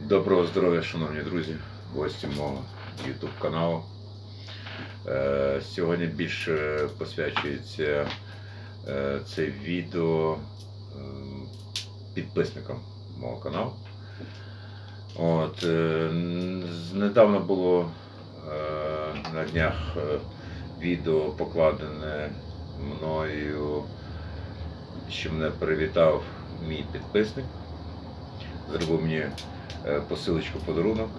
Доброго здоров'я, шановні друзі, гості мого YouTube каналу. Е, Сьогодні більше посвячується е, це відео е, підписникам мого каналу. От, е, недавно було на днях відео покладене мною, що мене привітав мій підписник. Зробив мені посилочку подарунок.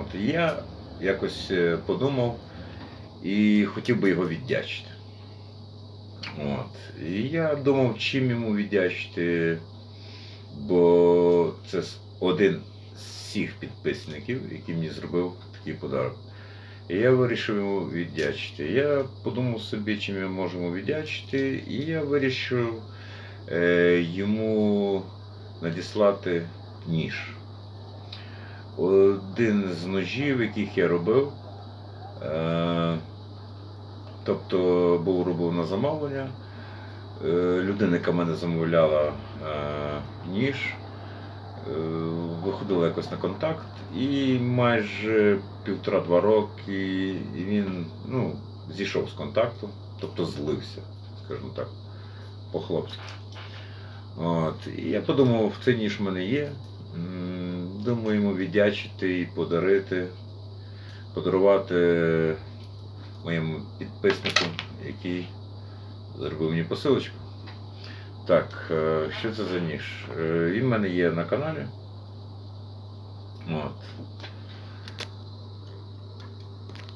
От, я якось е, подумав і хотів би його віддячити. От. І я думав, чим йому віддячити, бо це один з всіх підписників, який мені зробив такий подарунок. І я вирішив йому віддячити. Я подумав собі, чим можу йому віддячити, і я вирішив е, йому надіслати ніж. Один з ножів, яких я робив, е, тобто був робив на замовлення. Е, людина, яка мене замовляла е, ніж, виходила якось на контакт, і майже півтора-два роки він ну, зійшов з контакту, тобто злився, скажімо так, по-хлопськи. І я подумав, цей ніж в мене є. Йому віддячити і подарити, подарувати моєму підписнику, який зробив мені посилочку. Так, е, що це за ніж? Е, Він в мене є на каналі. От.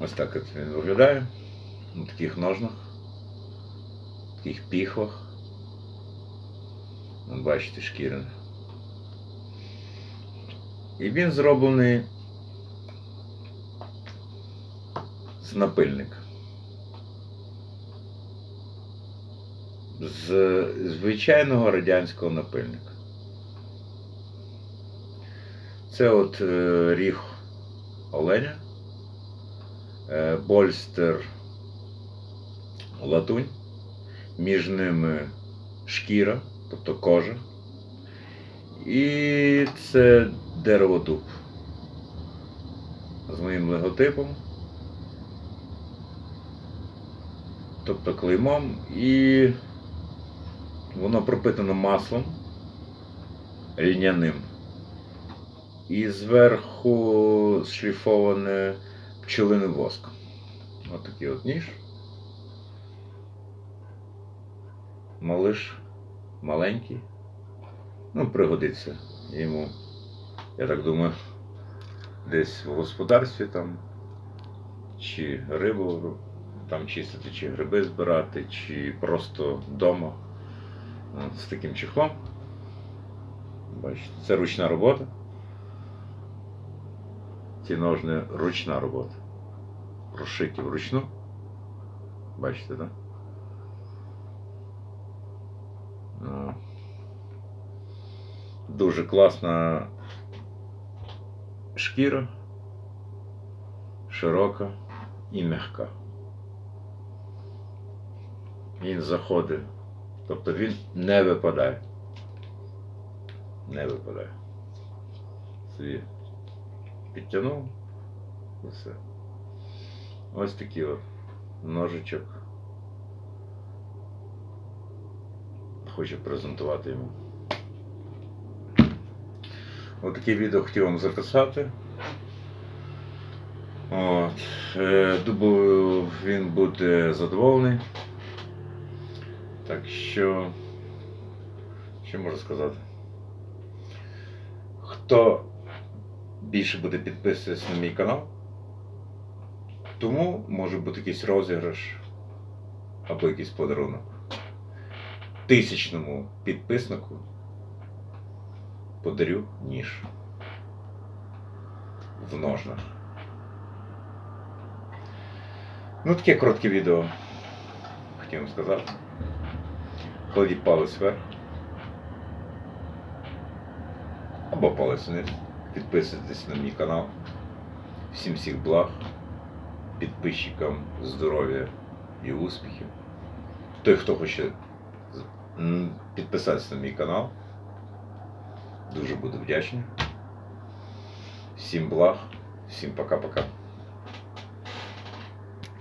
Ось так він виглядає. На таких ножнах, таких піхвах. Бачите, шкіряне. І він зроблений з напильника. З звичайного радянського напильника. Це от е, ріг оленя, е, больстер латунь, між ними шкіра, тобто кожа. І це дерево дуб з моїм логотипом, тобто клеймом, і воно пропитано маслом льняним. І зверху шліфоване пчелиним воском. Ось такий от ніж. Малиш маленький. Ну, пригодиться йому, я так думаю, десь в господарстві там, чи рибу там чистити, чи гриби збирати, чи просто вдома з таким чехлом. Бачите, це ручна робота. Ці ножни ручна робота. Прошиті вручну. Бачите, так? Да? Дуже класна шкіра, широка і м'яка. Він заходить, тобто він не випадає. Не випадає. Собі підтягнув і все. Ось такий от ножичок. Хочу презентувати йому. Отаке відео хотів вам записати. От. е, Думаю, він буде задоволений. Так що, що можу сказати? Хто більше буде підписуватися на мій канал, тому може бути якийсь розіграш або якийсь подарунок. Тисячному підписнику подарю ніж в ножнах. Ну, таке коротке відео. Хотів вам сказати. Кладіть палець вверх. Або палець вниз. Підписуйтесь на мій канал. Всім всіх благ, підписчикам здоров'я і успіхів. Той, хто хоче підписатися на мій канал, дуже буду вдячний. Всім благ, всім пока-пока.